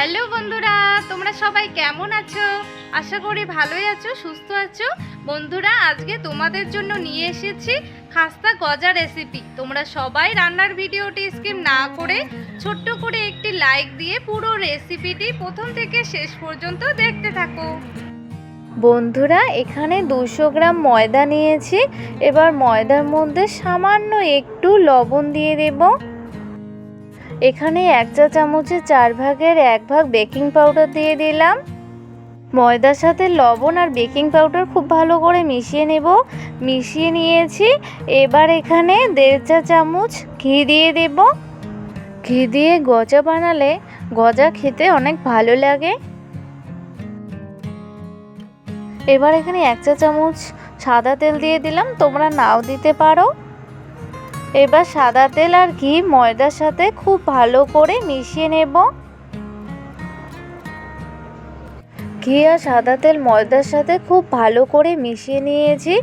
Hello বন্ধুরা, তোমরা সবাই কেমন আছো? আশা করি ভালোই আছো, সুস্থ আছো। বন্ধুরা, আজকে তোমাদের জন্য নিয়ে এসেছি খাস্তা গজা রেসিপি তোমরা সবাই রান্নার ভিডিওটি স্কিপ না করে ছোট্ট করে একটি লাইক দিয়ে পুরো রেসিপিটি প্রথম থেকে শেষ পর্যন্ত দেখতে থাকো। বন্ধুরা, এখানে দুশো গ্রাম ময়দা নিয়েছি। এবার ময়দার মধ্যে সামান্য একটু লবণ দিয়ে দেব। এখানে এক চা চামচের চার ভাগের এক ভাগ বেকিং পাউডার দিয়ে দিলাম। ময়দার সাথে লবণ আর বেকিং পাউডার খুব ভালো করে মিশিয়ে নেব। মিশিয়ে নিয়েছি। এবার এখানে দেড় চা চামচ ঘি দিয়ে দেব। ঘি দিয়ে গজা বানালে গজা খেতে অনেক ভালো লাগে। এবার এখানে এক চা চামচ সাদা তেল দিয়ে দিলাম। তোমরা নাও দিতে পারো। এবার সাদা তেল আর ঘি ময়দার সাথে খুব ভালো করে মিশিয়ে নেব। ঘি আর সাদা তেল ময়দার সাথে খুব ভালো করে মিশিয়ে নিয়েছি।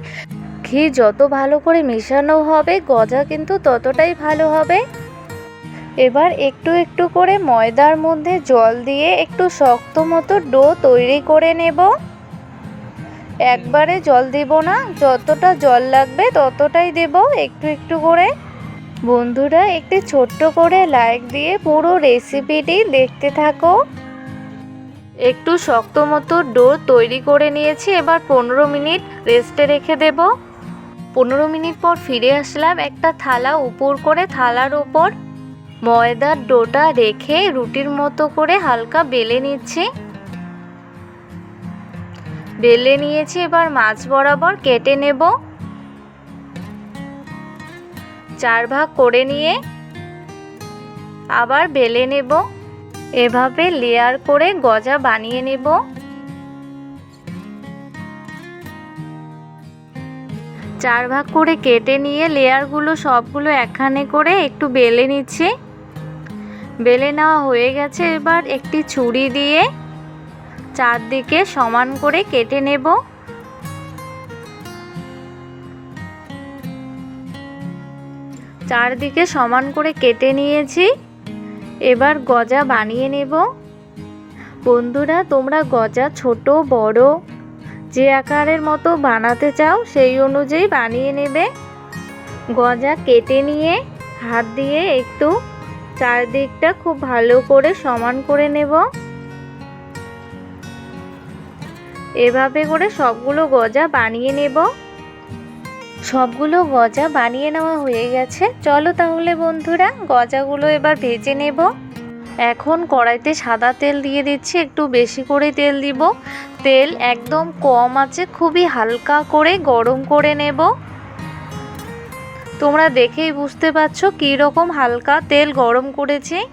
ঘি যত ভালো করে মেশানো হবে, গজা কিন্তু ততটাই ভালো হবে। এবার একটু একটু করে ময়দার মধ্যে জল দিয়ে একটু শক্ত মতো ডো তৈরি করে নেব। একবারে জল দেব না, যতটা জল লাগবে ততটাই দেব একটু একটু করে। বন্ধুরা, একটি ছোট্ট করে লাইক দিয়ে পুরো রেসিপিটি দেখতে থাকো। একটু শক্ত মতো ডো তৈরি করে নিয়েছি, এবার পনেরো মিনিট রেস্টে রেখে দেব। পনেরো মিনিট পর ফিরে আসলাম একটা থালা উপর করে, থালার ওপর ময়দার ডোটা রেখে রুটির মতো করে হালকা বেলে নিচ্ছি। বেলে নিয়েছি, এবার মাছ বরাবর কেটে নেব। চার ভাগ করে নিয়ে আবার বেলে নেব। এভাবে লেয়ার করে গজা বানিয়ে নেব। চার ভাগ করে কেটে নিয়ে লেয়ারগুলো সবগুলো একখানে করে একটু বেলে নিচ্ছি। বেলে নেওয়া হয়ে গেছে, এবার একটি ছুরি দিয়ে চারদিকে সমান করে কেটে নেব। চারদিকে সমান করে কেটে নিয়েছি। এবার গজা বানিয়ে নেব। বন্ধুরা, তোমরা গজা ছোট, বড় যে আকারের মতো বানাতে চাও, সেই অনুযায়ী বানিয়ে নেবে। গজা কেটে নিয়ে হাত দিয়ে একটু চারদিকটা খুব ভালো করে সমান করে নেব। এভাবে করে সবগুলো গজা বানিয়ে নেব। সবগুলো গজা বানিয়ে নেওয়া হয়ে গেছে। চলো তাহলে বন্ধুরা, গজাগুলো এবার ভেজে নেব। এখন কড়াইতে সাদা তেল দিয়ে দিচ্ছি, একটু বেশি করে তেল দিব। তেল একদম কম আছে, খুবই হালকা করে গরম করে নেব। তোমরা দেখেই বুঝতে পারছ রকম হালকা তেল গরম করেছি।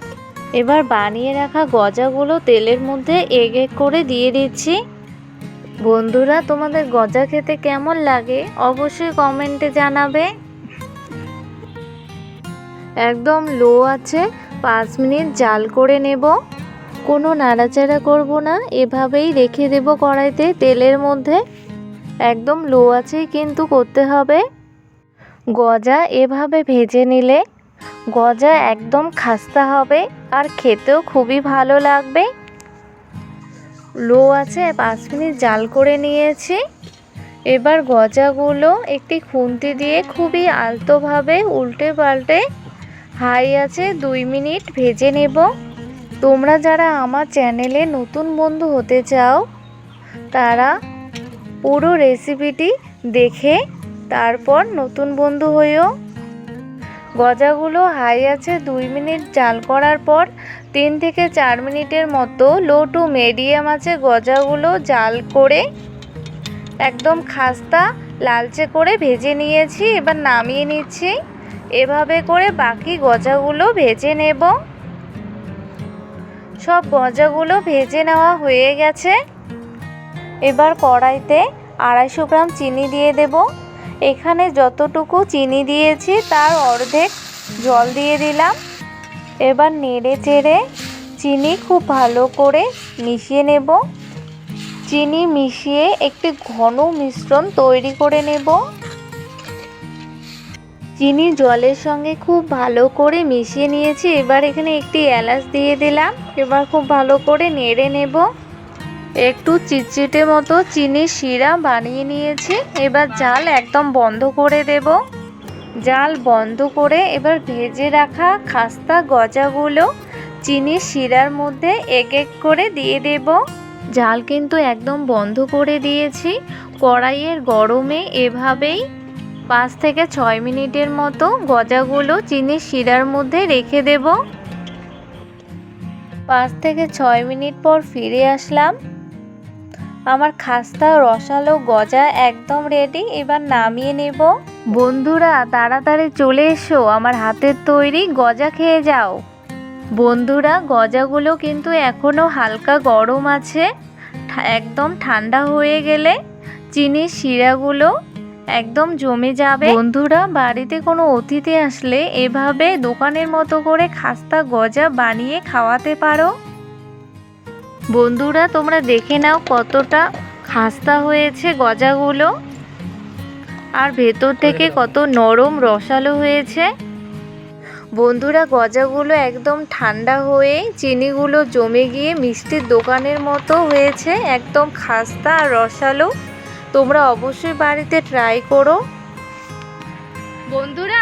এবার বানিয়ে রাখা গজাগুলো তেলের মধ্যে এগ করে দিয়ে দিচ্ছি। বন্ধুরা, তোমাদের গজা খেতে কেমন লাগে অবশ্যই কমেন্টে জানাবে। একদম লো আছে, পাঁচ মিনিট জাল করে নেব। কোনো নাড়াচাড়া করব না, এভাবেই রেখে দেব কড়াইতে তেলের মধ্যে। একদম লো আছেই কিন্তু করতে হবে। গজা এভাবে ভেজে নিলে গজা একদম খাস্তা হবে, আর খেতেও খুবই ভালো লাগবে। লো আছে, পাঁচ মিনিট জাল করে নিয়েছি। এবার গজাগুলো একটি খুন্তি দিয়ে খুবই আলতোভাবে উল্টে পাল্টে হাই আছে দুই মিনিট ভেজে নেব। তোমরা যারা আমার চ্যানেলে নতুন বন্ধু হতে চাও, তারা পুরো রেসিপিটি দেখে তারপর নতুন বন্ধু হইও গজাগুলো হাই আছে দুই মিনিট জাল করার পর তিন থেকে চার মিনিটের মতো লো টু মিডিয়াম আছে গজাগুলো জাল করে একদম খাস্তা লালচে করে ভেজে নিয়েছি, এবার নামিয়ে নিচ্ছি। এভাবে করে বাকি গজাগুলো ভেজে নেব। সব গজাগুলো ভেজে নেওয়া হয়ে গেছে। এবার কড়াইতে আড়াইশো গ্রাম চিনি দিয়ে দেব। এখানে যতটুকু চিনি দিয়েছি, তার অর্ধেক জল দিয়ে দিলাম। এবার নেড়ে চেড়ে চিনি খুব ভালো করে মিশিয়ে নেব। চিনি মিশিয়ে একটি ঘন মিশ্রণ তৈরি করে নেব। চিনি জলের সঙ্গে খুব ভালো করে মিশিয়ে নিয়েছি। এবার এখানে একটি এলাচ দিয়ে দিলাম। এবার খুব ভালো করে নেড়ে নেব। একটু চিটচিটে মতো চিনি শিরা বানিয়ে নিয়েছি। এবার জাল একদম বন্ধ করে দেব। জাল বন্ধ করে এবার ভেজে রাখা খাস্তা গজাগুলো চিনির শিরার মধ্যে এক এক করে দিয়ে দেব। জাল কিন্তু একদম বন্ধ করে দিয়েছি। কড়াইয়ের গরমে এভাবেই পাঁচ থেকে ছয় মিনিটের মতো গজাগুলো চিনির শিরার মধ্যে রেখে দেব। পাঁচ থেকে ছয় মিনিট পর ফিরে আসলাম। আমার খাস্তা, রসালো গজা একদম রেডি এবার নামিয়ে নেব। বন্ধুরা, তাড়াতাড়ি চলে এসো, আমার হাতের তৈরি গজা খেয়ে যাও। বন্ধুরা, গজাগুলো কিন্তু এখনও হালকা গরম আছে একদম ঠান্ডা হয়ে গেলে চিনির শিরাগুলো একদম জমে যাবে। বন্ধুরা, বাড়িতে কোনো অতিথি আসলে এভাবে দোকানের মতো করে খাস্তা গজা বানিয়ে খাওয়াতে পারো। বন্ধুরা তোমরা দেখে নাও কতটা খাস্তা হয়েছে গজাগুলো। আর ভেতর থেকে কত নরম রসালো হয়েছে। বন্ধুরা গজাগুলো একদম ঠান্ডা হয়ে চিনিগুলো জমে গিয়ে মিষ্টির দোকানের মতো হয়েছে। একদম খাস্তা আর রসালো। তোমরা অবশ্যই বাড়িতে ট্রাই করো। বন্ধুরা